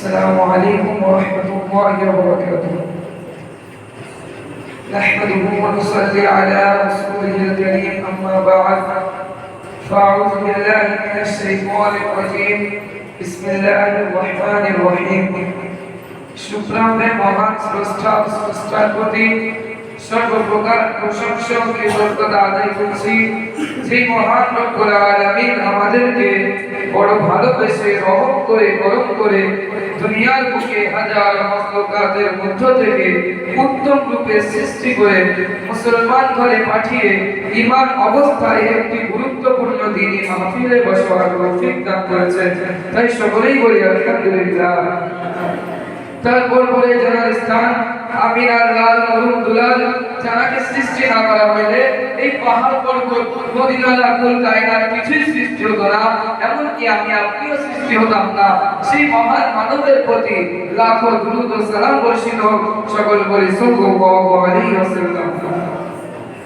السلام عليكم ورحمة الله وبركاته نحمده ونصلي على رسوله الكريم أما بعد فأعوذ بالله من الشيطان الرجيم بسم الله الرحمن الرحيم শুক্রামে মহান স্রষ্টা স্রষ্টার প্রতি সর্বপ্রকার প্রশংসা ও কৃতজ্ঞতা আদায় করছি। যে মহান রব্বুল আলামিন আমাদেরকে বড় ভালোবেসে রহম করে গরম করে দুনিয়ার বুকে হাজার মখলুকাতের মধ্য থেকে উত্তম রূপে সৃষ্টি করে মুসলমান ঘরে পাঠিয়ে ইমান অবস্থায় একটি গুরুত্বপূর্ণ দিনই মাহফিলে বসবার তৌফিক দান করেছেন। তাই সকলেই বলি আলহামদুলিল্লাহ। তারপর পরে জানার স্থান লাল মরুম দুলাল যারাকে সৃষ্টি না করা হইলে এই পাহাড় পর্বত কুল কায়নার কিছুই সৃষ্টি হতো না। এমনকি আমি আপনিও সৃষ্টি হতাম না। সেই মহান মানবের প্রতি লাখো দুরুদ ও সালাম বর্ষিত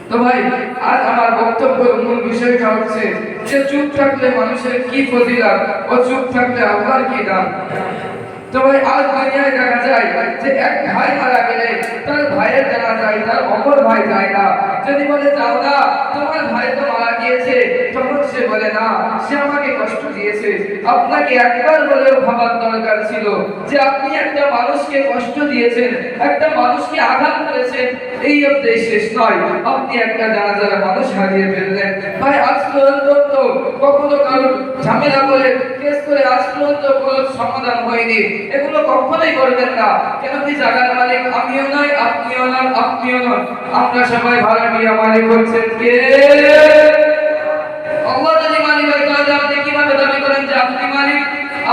তো ভাই, আজ আমার বক্তব্যের মূল বিষয়টা হচ্ছে যে চুপ থাকলে মানুষের কি ফজিলাত ও চুপ থাকলে আল্লাহর কি দান ভাই আজ দুনিয়ায় দেখা যায় যে এক ভাই মারা গেলে তার ভাইয়ের জানা যায়, তার অপর ভাই যায় না। যদি বলে, যাও না, তোমার ভাই তো মারা গিয়েছে। তখন বলে, না, সে আমাকে কষ্ট দিয়েছে। আপনাকে একবার ভাবার দরকার ছিল। যে আপনি একটা মানুষকে কষ্ট দিয়েছেন, একটা মানুষকে আঘাত করেছেন, এই অবধি শেষ নয়। আপনি একটা জানাজার মানুষ হারিয়ে ফেললেন। ভাই কখনো ঝামেলা করে, কেস করে কোনো সমাধান হয়নি। এগুলো কখনোই করবেন না। কেন কি জায়গার মালিক আমিও নয় আপনিও নন আপনিও নন। আমরা সবাই ভাড়াটিয়া মালিক হচ্ছেন কে আল্লাহ যদি মালিক হয় তাহলে আপনি কীভাবে দাবি করেন যে আপনি মালিক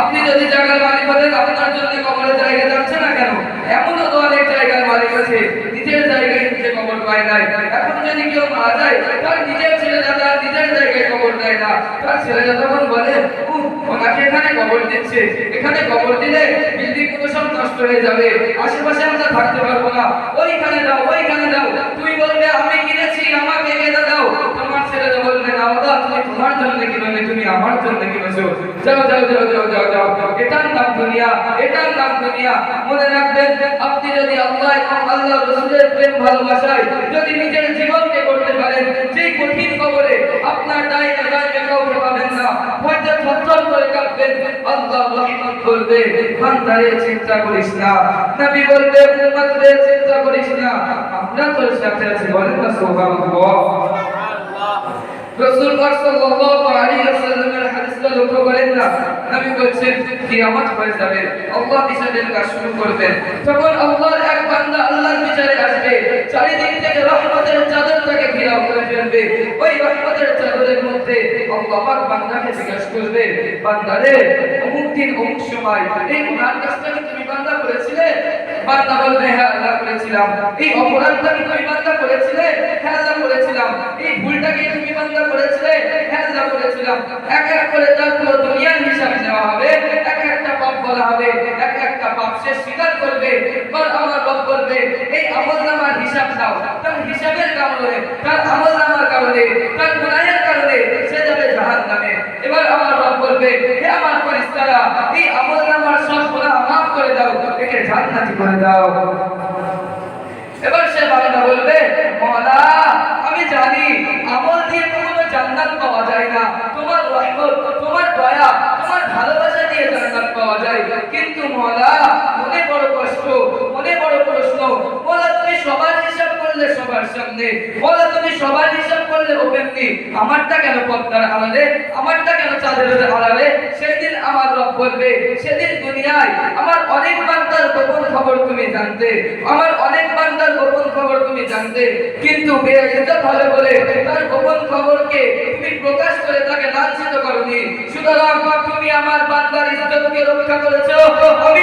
আপনি যদি জায়গার মালিক জন্য কবরের জায়গা যাচ্ছে না কেন? এমনও তো অনেক জায়গার মালিক আছে, নিজের জায়গায় নিজে কবর পায় নাই। এখন যদি কেউ যায়, তার নিজের ছেলে দাদা নিজের জায়গায় কবর দেয় না। তার বলে ওনাকে এখানে কবর দিচ্ছে। এখানে কবর দিলে বিল্ডিংগুলো সব নষ্ট হয়ে যাবে। আশেপাশে আমরা থাকতে পারব না। ওইখানে দাও ওইখানে দাও। তুই বলবে, আমি কিনেছি আমাকে কেটে দাও তোমার ছেলেরা বলবে না ওদা তুমি তোমার জন্য কিনোনি তুমি? আমার জন্য কিনেছো যাও যাও যাও যাও যাও যাও। এটার নাম দুনিয়া, এটার নাম দুনিয়া। মনে রাখবেন, আপনি যদি আল্লাহ এবং আল্লাহ রসুলের প্রেম ভালোবাসায় যদি নিজের জীবনকে করতে পারেন সেই কঠিন খবরে আপনার ডাইনে ডাইনে কাউকে পাবেন না হয়তো থরথর করে কাঁপবেন আল্লাহ রহমত করবে, বান্দারে চিন্তা করিস না। নবী বলবে উম্মতরে চিন্তা করিস না। আমরা তোর সাথে আছি, বলেন না, সুবহানাল্লাহ। রাসূল পাক সাল্লাল্লাহু আলাইহি ওয়াসাল্লামের লক্ষ্য করেন না? নবী বলছেন, কিয়ামত হয়ে যাবে। আল্লাহ বিচারের কাজ শুরু তখন আল্লাহর এক বান্দা আল্লাহর বিচারে আসবে। চারিদিক থেকে রহমতের চাদর তাকে ঘেরাও করে ফেলবে। ওই রহমতের চাদরের মধ্যে আল্লাহ পাক বান্দাকে জিজ্ঞাসা করবে, বান্দারে, অমুক দিন অমুক সময় এই তুমি বান্দা বলবে হ্যাঁ আল্লাহ করেছিলাম। এই অপরাধটা তুমি বান্দা করেছিলে হ্যাঁ আল্লাহ করেছিলাম। এই ভুলটা তুমি বান্দা করেছিলে হ্যাঁ আল্লাহ করেছিলাম। এক এক করে তার পুরো দুনিয়ার হিসাব নেওয়া হবে, এক একটা পাপ বলা হবে, এক একটা পাপ সে স্বীকার করবে এবার আমার রব করবে। এই আমল হিসাব নাও তার হিসাবের কারণে, তার আমল কারণে, তার গুনাহের কারণে সে যাবে জাহান্নামে। এবার আমার রব বলবে হে আমার ফেরেশতারা, এই আমল নামার সব গুনাহ দাও জান্নাতি করে দাও। এবার সে বান্দা বলবে মওলা আমি জানি আমল দিয়ে কোনো জান্নাত পাওয়া যায় না। তোমার রহমত তোমার দয়া তোমার ভালোবাসা দিয়ে জান্নাত পাওয়া যায় কিন্তু মওলা মনে বড় কষ্ট মনে বড় প্রশ্ন মওলা তুমি সবার হিসাব সামনে। মওলা তুমি সবার হিসাব করলে ওপেনলি আমারটা কেন পদ্মার আড়ালে? আমারটা কেন চাঁদের আড়ালে? সেদিন আমার রব বলবে, সেদিন দুনিয়ায় আমার অনেক বান্দার গোপন খবর তুমি জানতে। আমার অনেক বান্দার গোপন খবর তুমি জানতে। কিন্তু বেইজ্জত হবে বলে তার গোপন খবরকে তুমি প্রকাশ করে তাকে লাঞ্ছিত করনি। সুতরাং তুমি আমার বান্দার ইজ্জতকে রক্ষা করেছ। আমি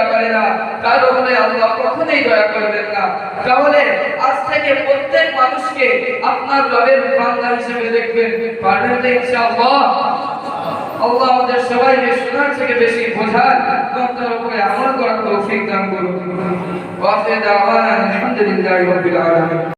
করে না। তার ওখানে আল্লাহ কখনোই দয়া করবেন না। তাহলে আজ থেকে প্রত্যেক মানুষকে আপনার রবের বান্দা হিসেবে দেখবেন। পারবেন তো ইনশাআল্লাহ? আল্লাহ আমাদের সবাইকে শোনার থেকে বেশি বোঝার এবং উপরে আমল করার তৌফিক দান করুন। ওয়া দাওয়ানা, আলহামদুলিল্লাহি রাব্বিল আলামিন।